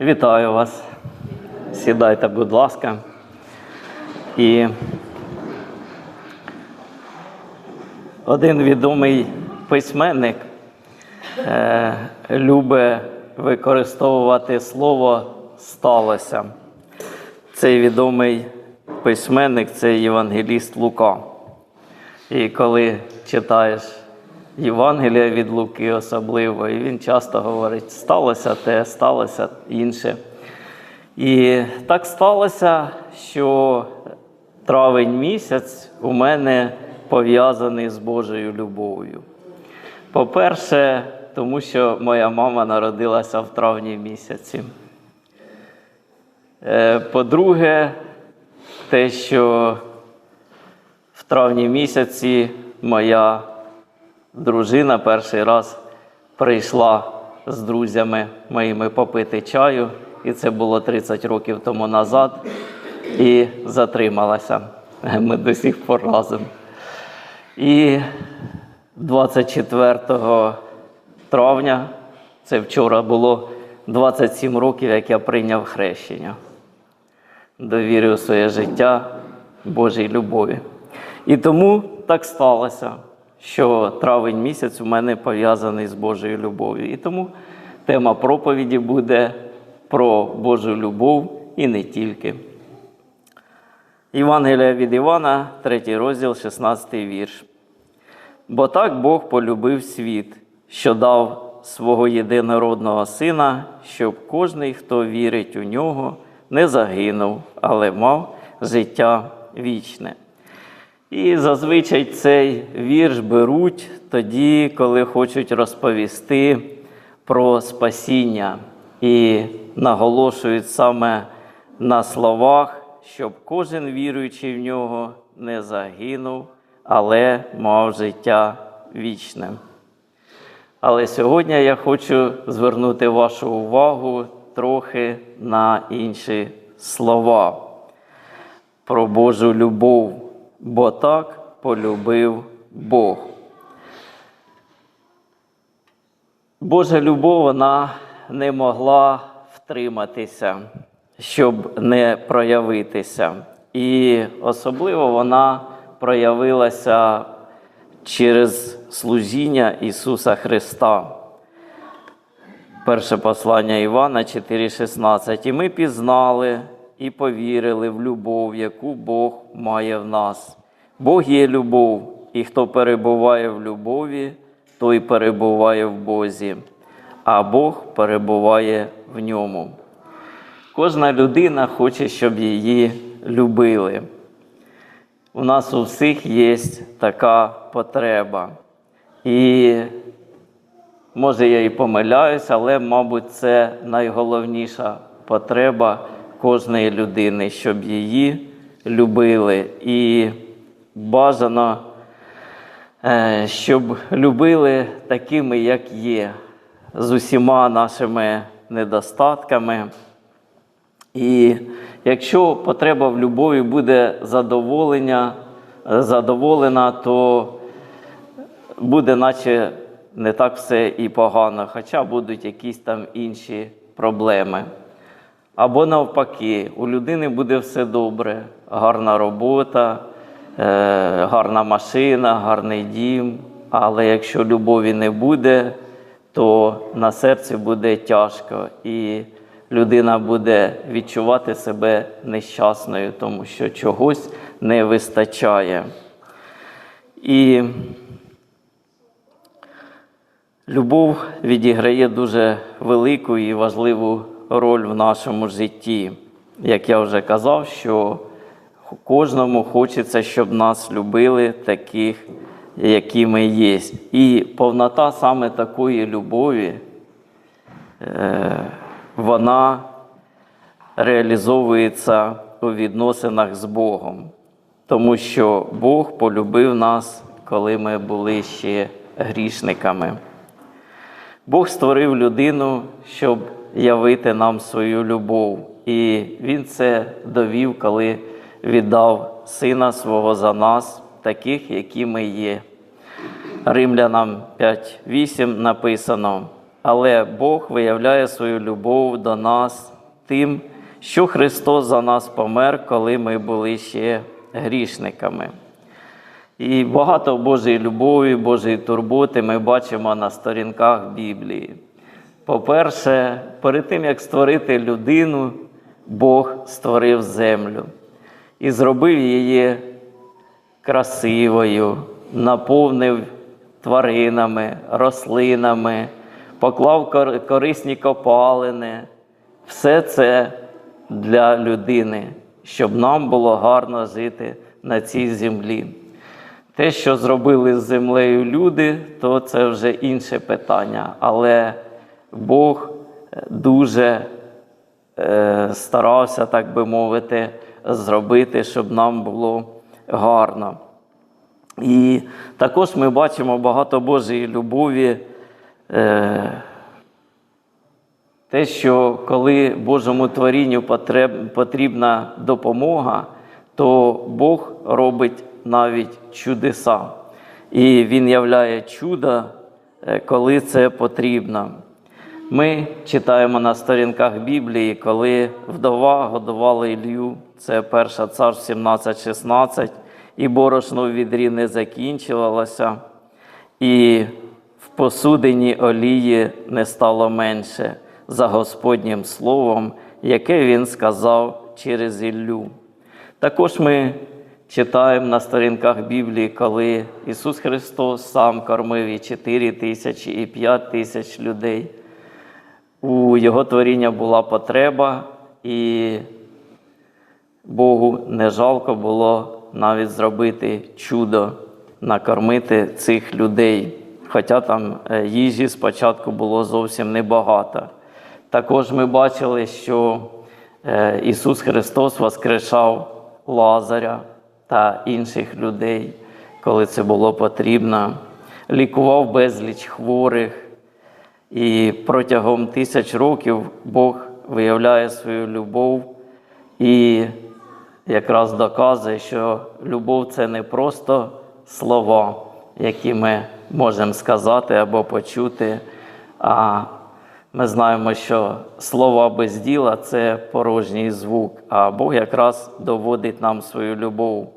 Вітаю вас. Сідайте, будь ласка. І один відомий письменник е, любить використовувати слово сталося. Цей відомий письменник це євангеліст Лука. І коли читаєш Євангелія від Луки особливо, і він часто говорить, сталося те, сталося інше. І так сталося, що травень місяць у мене пов'язаний з Божою любов'ю. По-перше, тому що моя мама народилася в травні місяці. Е, По-друге, те, що в травні місяці моя дружина перший раз прийшла з друзями моїми попити чаю, і це було 30 років тому назад, і затрималася. Ми до сих пор разом. І 24 травня, це вчора було 27 років, як я прийняв хрещення. Довірив своє життя Божій любові. І тому так сталося, що травень місяць у мене пов'язаний з Божою любов'ю. І тому тема проповіді буде про Божу любов і не тільки. Євангелія від Івана, 3 розділ, 16 вірш. Бо так Бог полюбив світ, що дав свого єдинородного сина, щоб кожний, хто вірить у нього, не загинув, але мав життя вічне. І зазвичай цей вірш беруть тоді, коли хочуть розповісти про спасіння, і наголошують саме на словах, щоб кожен віруючий в нього не загинув, але мав життя вічне. Але сьогодні я хочу звернути вашу увагу трохи на інші слова про Божу любов, бо так полюбив Бог. Божа любов вона не могла втриматися, щоб не проявитися. І особливо вона проявилася через служіння Ісуса Христа. Перше послання Івана 4,16. І ми пізнали і повірили в любов, яку Бог має в нас. Бог є любов, і хто перебуває в любові, той перебуває в Бозі, а Бог перебуває в ньому. Кожна людина хоче, щоб її любили. У нас у всіх є така потреба. І може я і помиляюсь, але, мабуть, це найголовніша потреба кожної людини, щоб її любили. І бажано, е, щоб любили такими, як є, з усіма нашими недостатками. І якщо потреба в любові буде задоволення, задоволена, то буде, наче не так все і погано, хоча будуть якісь там інші проблеми. Або навпаки, у людини буде все добре, гарна робота, е, гарна машина, гарний дім. Але якщо любові не буде, то на серці буде тяжко, і людина буде відчувати себе нещасною, тому що чогось не вистачає. І любов відіграє дуже велику і важливу роль в нашому житті. Як я вже казав, що кожному хочеться, щоб нас любили таких, які ми є. І повнота саме такої любові, е, вона реалізовується у відносинах з Богом. Тому що Бог полюбив нас, коли ми були ще грішниками. Бог створив людину, щоб явити нам свою любов. І Він це довів, коли віддав Сина свого за нас, таких, які ми є. Римлянам 5.8 написано: але Бог виявляє свою любов до нас тим, що Христос за нас помер, коли ми були ще грішниками. І багато Божої любові, Божої турботи ми бачимо на сторінках Біблії. По-перше, перед тим, як створити людину, Бог створив землю і зробив її красивою, наповнив тваринами, рослинами, поклав корисні копалини. Все це для людини, щоб нам було гарно жити на цій землі. Те, що зробили з землею люди, то це вже інше питання. Але Бог е, дуже е, старався, так би мовити, зробити, щоб нам було гарно. І також ми бачимо багато Божої любові. Е, те, що коли Божому творінню потрібна допомога, то Бог робить навіть чудеса. І Він являє чудо, коли це потрібно. Ми читаємо на сторінках Біблії, коли вдова годувала Ілью, це перша цар 17-16, і борошно в відрі не закінчувалося, і в посудині олії не стало менше за Господнім словом, яке він сказав через Іллю. Також ми читаємо на сторінках Біблії, коли Ісус Христос сам кормив і 4 тисячі, і 5 тисяч людей. У Його творіння була потреба, і Богу не жалко було навіть зробити чудо, накормити цих людей. Хоча там е, їжі спочатку було зовсім небагато. Також ми бачили, що е, Ісус Христос воскрешав Лазаря та інших людей, коли це було потрібно, лікував безліч хворих. І протягом тисяч років Бог виявляє свою любов і якраз доказує, що любов це не просто слова, які ми можемо сказати або почути. А ми знаємо, що слова без діла це порожній звук, а Бог якраз доводить нам свою любов.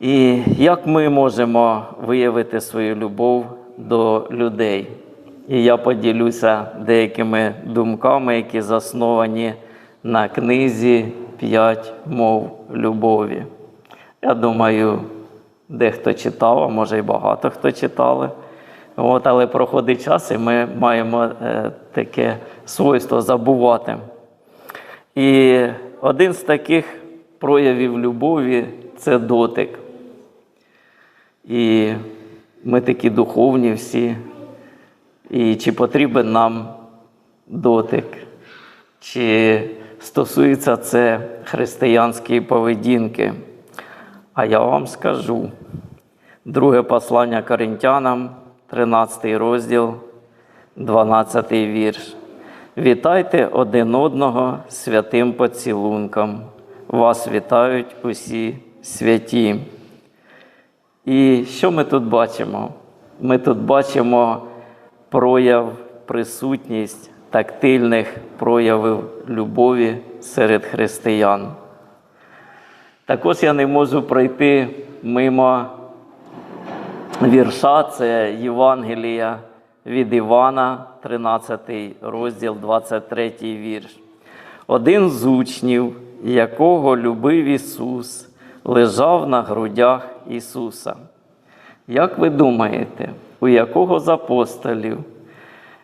І як ми можемо виявити свою любов до людей? І я поділюся деякими думками, які засновані на книзі П'ять мов любові. Я думаю, дехто читав, а може і багато хто читали. От, але проходить час, і ми маємо е, таке свойство забувати. І один з таких проявів любові це дотик. І ми такі духовні всі. І чи потрібен нам дотик, чи стосується це християнської поведінки? А я вам скажу. Друге послання Коринтянам, 13 розділ, 12 вірш. Вітайте один одного святим поцілунком. Вас вітають усі святі. І що ми тут бачимо? Ми тут бачимо прояв, присутність тактильних проявів любові серед християн. Також я не можу пройти мимо вірша, це Євангелія від Івана, 13 розділ, 23 вірш. Один з учнів, якого любив Ісус, лежав на грудях Ісуса. Як ви думаєте, у якого з апостолів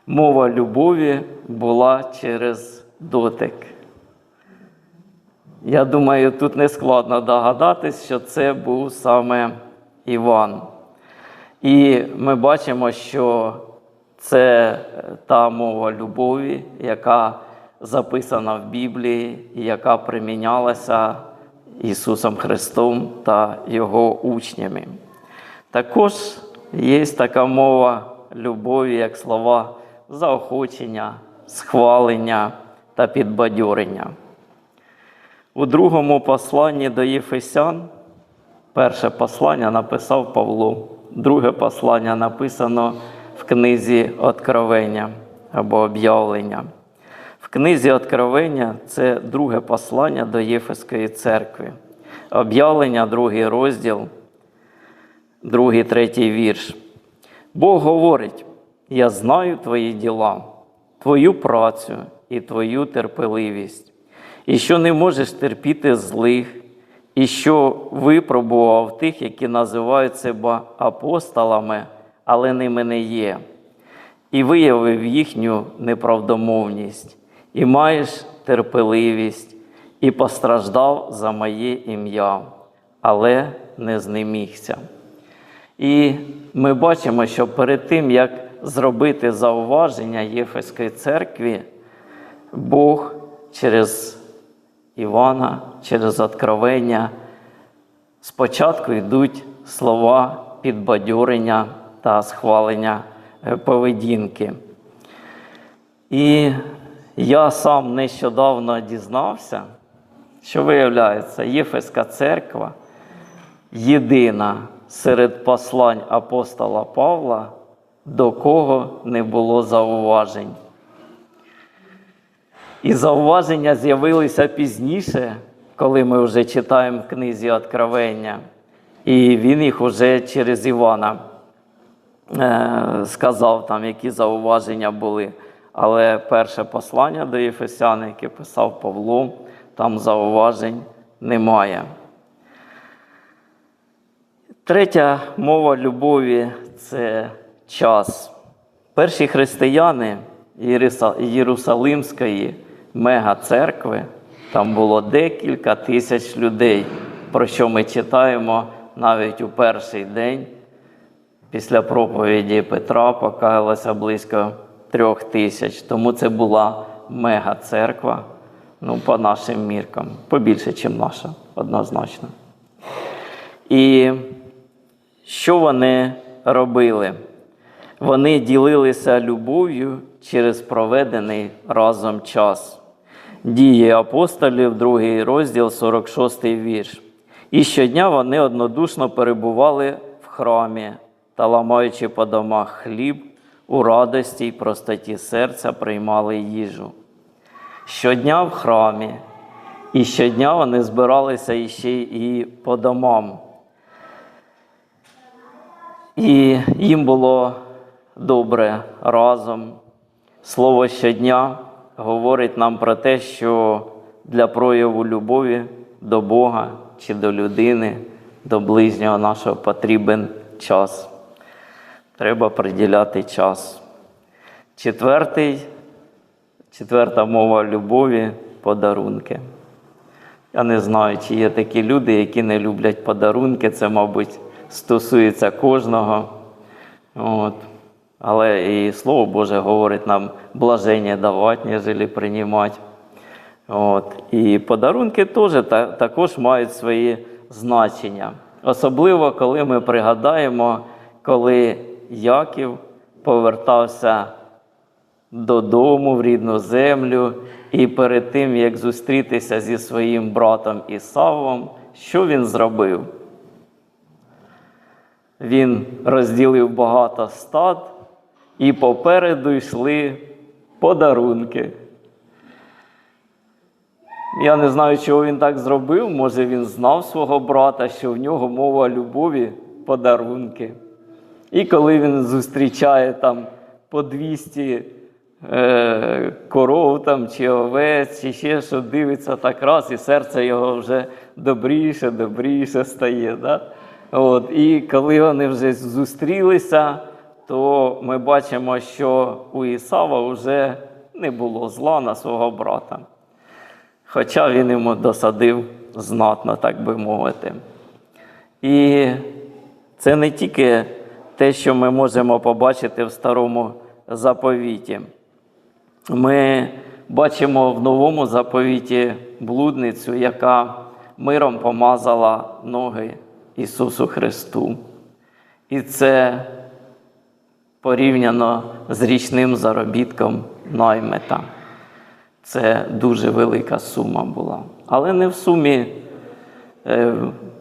мова любові була через дотик? Я думаю, тут не складно догадатись, що це був саме Іван. І ми бачимо, що це та мова любові, яка записана в Біблії, яка примінялася Ісусом Христом та Його учнями. Також є така мова любові, як слова заохочення, схвалення та підбадьорення. У другому посланні до Єфесян, перше послання написав Павло, друге послання написано в книзі Откровення або об'явлення. В книзі Откровення це друге послання до Єфеської церкви. Об'явлення, другий розділ, другий, третій вірш. Бог говорить: Я знаю твої діла, твою працю і твою терпеливість, і що не можеш терпіти злих, і що випробував тих, які називають себе апостолами, але ними не є, і виявив їхню неправдомовність, і маєш терпеливість, і постраждав за моє ім'я, але не знемігся. І ми бачимо, що перед тим, як зробити зауваження Єфеської церкві, Бог через Івана, через откровення спочатку йдуть слова підбадьорення та схвалення е, поведінки. І я сам нещодавно дізнався, що виявляється, Єфеська церква єдина серед послань апостола Павла, до кого не було зауважень. І зауваження з'явилися пізніше, коли ми вже читаємо книзі Откровення. І він їх уже через Івана е, сказав, там, які зауваження були. Але перше послання до Єфесян, яке писав Павло, там зауважень немає. Третя мова любові це час. Перші християни Єрусалимської мегацеркви, там було декілька тисяч людей, про що ми читаємо навіть у перший день. Після проповіді Петра покаялося близько трьох тисяч. Тому це була мегацерква, ну, по нашим міркам, побільше, ніж наша, однозначно. І що вони робили? Вони ділилися любов'ю через проведений разом час. Дії апостолів, другий розділ, 46 вірш. І щодня вони однодушно перебували в храмі та, ламаючи по домах хліб, у радості й простоті серця приймали їжу. Щодня в храмі, і щодня вони збиралися іще і по домам. І їм було добре разом. Слово щодня говорить нам про те, що для прояву любові до Бога чи до людини, до ближнього нашого потрібен час. Треба приділяти час. Четвертий, четверта мова любові подарунки. Я не знаю, чи є такі люди, які не люблять подарунки. Це, мабуть, стосується кожного. От. Але і Слово Боже говорить нам блаження давати, ніж приймати. І подарунки теж та, також мають свої значення. Особливо, коли ми пригадаємо, коли Яків повертався додому в рідну землю, і перед тим, як зустрітися зі своїм братом Ісавом, що він зробив? Він розділив багато стад, і попереду йшли подарунки. Я не знаю, чого він так зробив. Може, він знав свого брата, що в нього мова любові подарунки. І коли він зустрічає там по 200 е, коров там, чи овець, чи ще що дивиться так раз, і серце його вже добріше, добріше стає. Да? От, І коли вони вже зустрілися, то ми бачимо, що у Ісава вже не було зла на свого брата. Хоча він йому досадив знатно, так би мовити. І це не тільки те, що ми можемо побачити в старому заповіті. Ми бачимо в новому заповіті блудницю, яка миром помазала ноги Ісусу Христу. І це порівняно з річним заробітком наймета. Це дуже велика сума була. Але не в сумі е,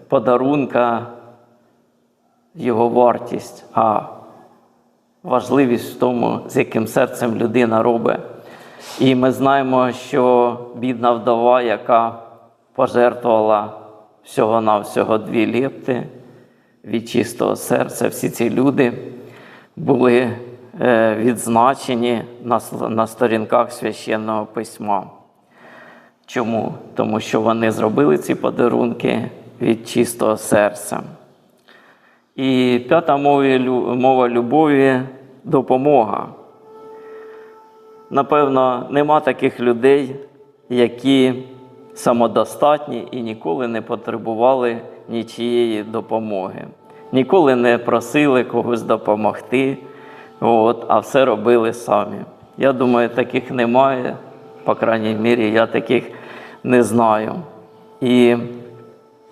подарунка його вартість, а важливість в тому, з яким серцем людина робить. І ми знаємо, що бідна вдова, яка пожертвувала всього-навсього дві лепти від чистого серця, всі ці люди були е, відзначені на, сторінках священного письма. Чому? Тому що вони зробили ці подарунки від чистого серця. І п'ята мова любові допомога. Напевно, нема таких людей, які самодостатні і ніколи не потребували нічієї допомоги. Ніколи не просили когось допомогти, от, а все робили самі. Я думаю, таких немає, по крайній мірі, я таких не знаю. І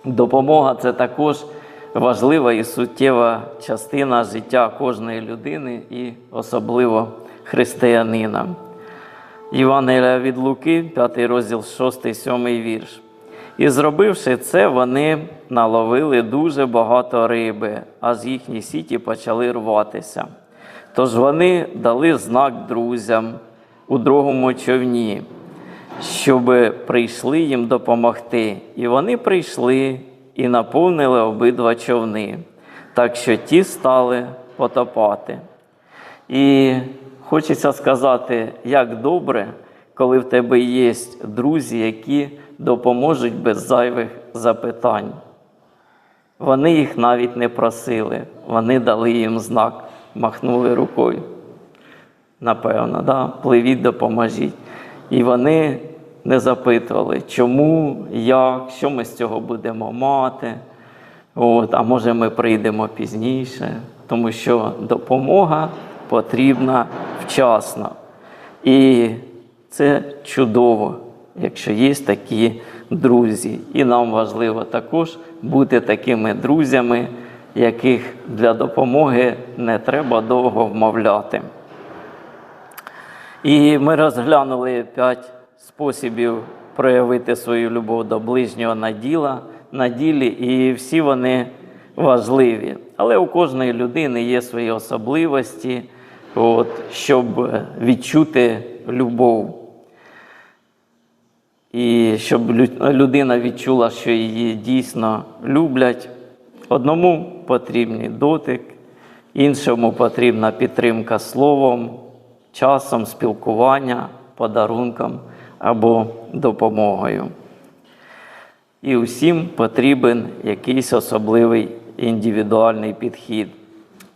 допомога це також важлива і суттєва частина життя кожної людини і особливо християнина. Євангелія від Луки, 5 розділ 6, 7 вірш. І зробивши це, вони наловили дуже багато риби, а з їхніх сіті почали рватися. Тож вони дали знак друзям у другому човні, щоб прийшли їм допомогти. І вони прийшли і наповнили обидва човни, так що ті стали потопати. І хочеться сказати, як добре, коли в тебе є друзі, які допоможуть без зайвих запитань. Вони їх навіть не просили, вони дали їм знак, махнули рукою. Напевно, да? пливіть, допоможіть. І вони не запитували, чому, як, що ми з цього будемо мати. От, а може ми прийдемо пізніше, тому що допомога потрібна вчасно. І це чудово, якщо є такі друзі. І нам важливо також бути такими друзями, яких для допомоги не треба довго вмовляти. І ми розглянули п'ять способів проявити свою любов до ближнього на діла, на ділі, і всі вони важливі. Але у кожної людини є свої особливості, от, щоб відчути любов. І щоб людина відчула, що її дійсно люблять. Одному потрібний дотик, іншому потрібна підтримка словом, часом, спілкування, подарунком або допомогою. І усім потрібен якийсь особливий індивідуальний підхід.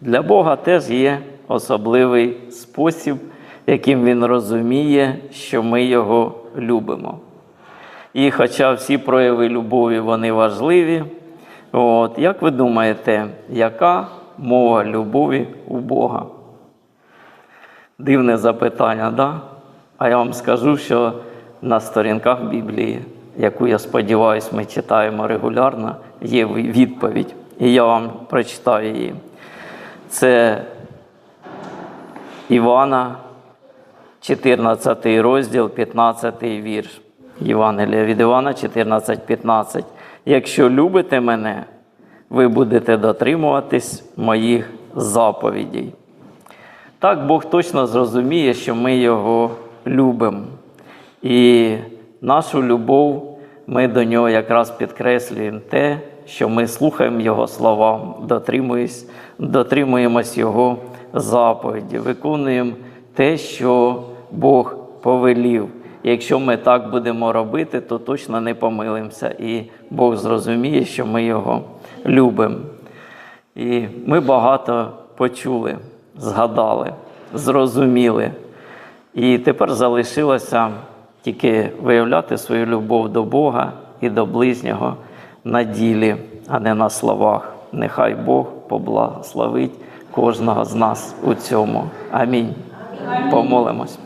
Для Бога теж є особливий спосіб, яким Він розуміє, що ми його любимо. І хоча всі прояви любові вони важливі, от, як ви думаєте, яка мова любові у Бога? Дивне запитання, да? А я вам скажу, що на сторінках Біблії, яку я сподіваюся, ми читаємо регулярно, є відповідь. І я вам прочитаю її. Це Івана, 14 розділ, 15 вірш. Євангелія від Івана 14, 15. Якщо любите мене, ви будете дотримуватись моїх заповідей. Так Бог точно зрозуміє, що ми Його любимо. І нашу любов ми до нього якраз підкреслюємо те, що ми слухаємо Його слова, дотримуємось, Його заповіді, виконуємо те, що Бог повелів. Якщо ми так будемо робити, то точно не помилимося. І Бог зрозуміє, що ми його любимо. І ми багато почули, згадали, зрозуміли. І тепер залишилося тільки виявляти свою любов до Бога і до ближнього на ділі, а не на словах. Нехай Бог поблагословить кожного з нас у цьому. Амінь. Помолимось.